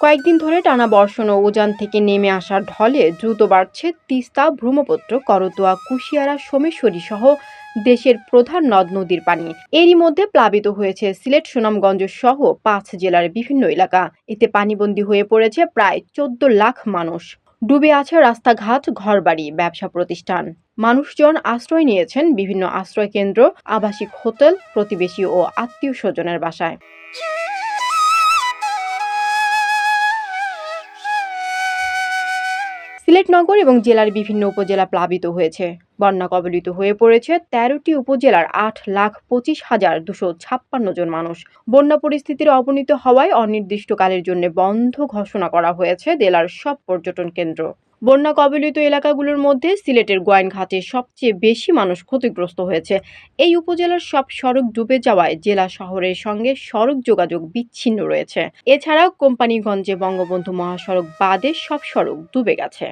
কয়েকদিন ধরে টানা বর্ষণ ও উজান থেকে নেমে আসা ঢলে দ্রুত বাড়ছে তিস্তা, ব্রহ্মপুত্র, করতোয়া, কুশিয়ারা, সোমেশ্বরী সহ দেশের প্রধান নদ নদীর পানি। এরই মধ্যে প্লাবিত হয়েছে সিলেট, সুনামগঞ্জ সহ পাঁচ জেলার বিভিন্ন এলাকা। এতে পানিবন্দী হয়ে পড়েছে প্রায় চোদ্দ লাখ মানুষ। ডুবে আছে রাস্তাঘাট, ঘরবাড়ি, ব্যবসা প্রতিষ্ঠান। মানুষজন আশ্রয় নিয়েছেন বিভিন্ন আশ্রয় কেন্দ্র, আবাসিক হোটেল, প্রতিবেশী ও আত্মীয় স্বজনের বাসায়। সিলেট নগর এবং জেলার বিভিন্ন উপজেলা প্লাবিত হয়েছে। বন্যা কবলিত হয়ে পড়েছে তেরোটি উপজেলার আট লাখ পঁচিশ হাজার দুশো ছাপ্পান্ন জন মানুষ। বন্যা পরিস্থিতির অবনীত হওয়ায় অনির্দিষ্টকালের জন্য বন্ধ ঘোষণা করা হয়েছে জেলার সব পর্যটন কেন্দ্র। বন্যা কবলিত এলাকাগুলোর মধ্যে সিলেটের গোয়াইনঘাটে সবচেয়ে বেশি মানুষ ক্ষতিগ্রস্ত হয়েছে। এই উপজেলার সব সড়ক ডুবে যাওয়ায় জেলা শহরের সঙ্গে সড়ক যোগাযোগ বিচ্ছিন্ন রয়েছে। এছাড়াও কোম্পানিগঞ্জে বঙ্গবন্ধু মহাসড়ক বাদে সব সড়ক ডুবে গেছে।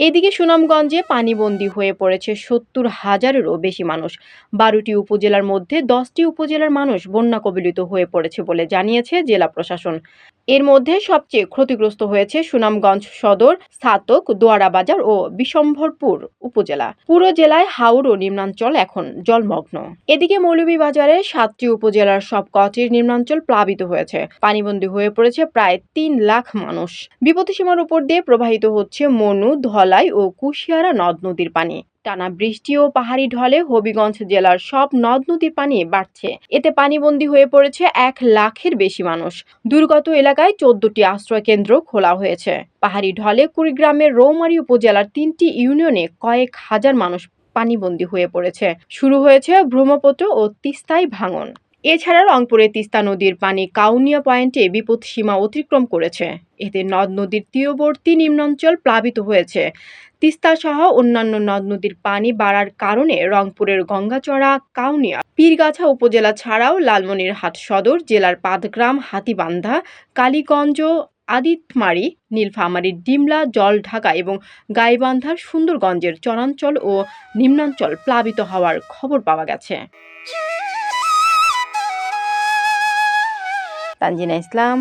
এদিকে সুনামগঞ্জে পানিবন্দী হয়ে পড়েছে সত্তর হাজারেরও বেশি মানুষ। বারোটি উপজেলার মধ্যে দশটি উপজেলার মানুষ বন্যা কবলিত হয়ে পড়েছে বলে জানিয়েছে জেলা প্রশাসন। এর মধ্যে সবচেয়ে ক্ষতিগ্রস্ত হয়েছে সুনামগঞ্জ সদর স্থাতক দোয়ারাবাজার ও বিশম্ভরপুর উপজেলা। পুরো জেলায় হাওর ও নিম্নাঞ্চল এখন জলমগ্ন। এদিকে মৌলভীবাজারে সাতটি উপজেলার সব কটির নিম্নাঞ্চল প্লাবিত হয়েছে। পানিবন্দী হয়ে পড়েছে প্রায় তিন লাখ মানুষ। বিপত্তিসীমার উপর দিয়ে প্রবাহিত হচ্ছে মনু, ধলাই ও কুশিয়ারা নদ নদীর পানি। টানা বৃষ্টি ও পাহাড়ি ঢলে হবিগঞ্জ জেলার সব নদ নদীর পানি বাড়ছে। এতে পানিবন্দী হয়ে পড়েছে এক লাখের বেশি মানুষ। দুর্গত এলাকায় চোদ্দটি আশ্রয় কেন্দ্র খোলা হয়েছে। পাহাড়ি ঢলে কুড়িগ্রামের রৌমারী উপজেলার তিনটি ইউনিয়নে কয়েক হাজার মানুষ পানিবন্দী হয়ে পড়েছে। শুরু হয়েছে ব্রহ্মপুত্র ও তিস্তায় ভাঙন। এছাড়া রংপুরে তিস্তা নদীর পানি কাউনিয়া পয়েন্টে বিপদ সীমা অতিক্রম করেছে। এতে নদ নদীর তীরবর্তী নিম্নাঞ্চল প্লাবিত হয়েছে। তিস্তা সহ অন্যান্য নদ নদীর পানি বাড়ার কারণে রংপুরের গঙ্গাচড়া, কাউনিয়া, পীরগাছা উপজেলা ছাড়াও লালমনিরহাট সদর জেলার পাদগ্রাম হাতিবান্ধা, কালীগঞ্জ, আদিতমারি নীলফামারীর ডিমলা, জলঢাকা এবং গাইবান্ধার সুন্দরগঞ্জের চরাঞ্চল ও নিম্নাঞ্চল প্লাবিত হওয়ার খবর পাওয়া গেছে। Tanzina Islam,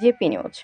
JP news.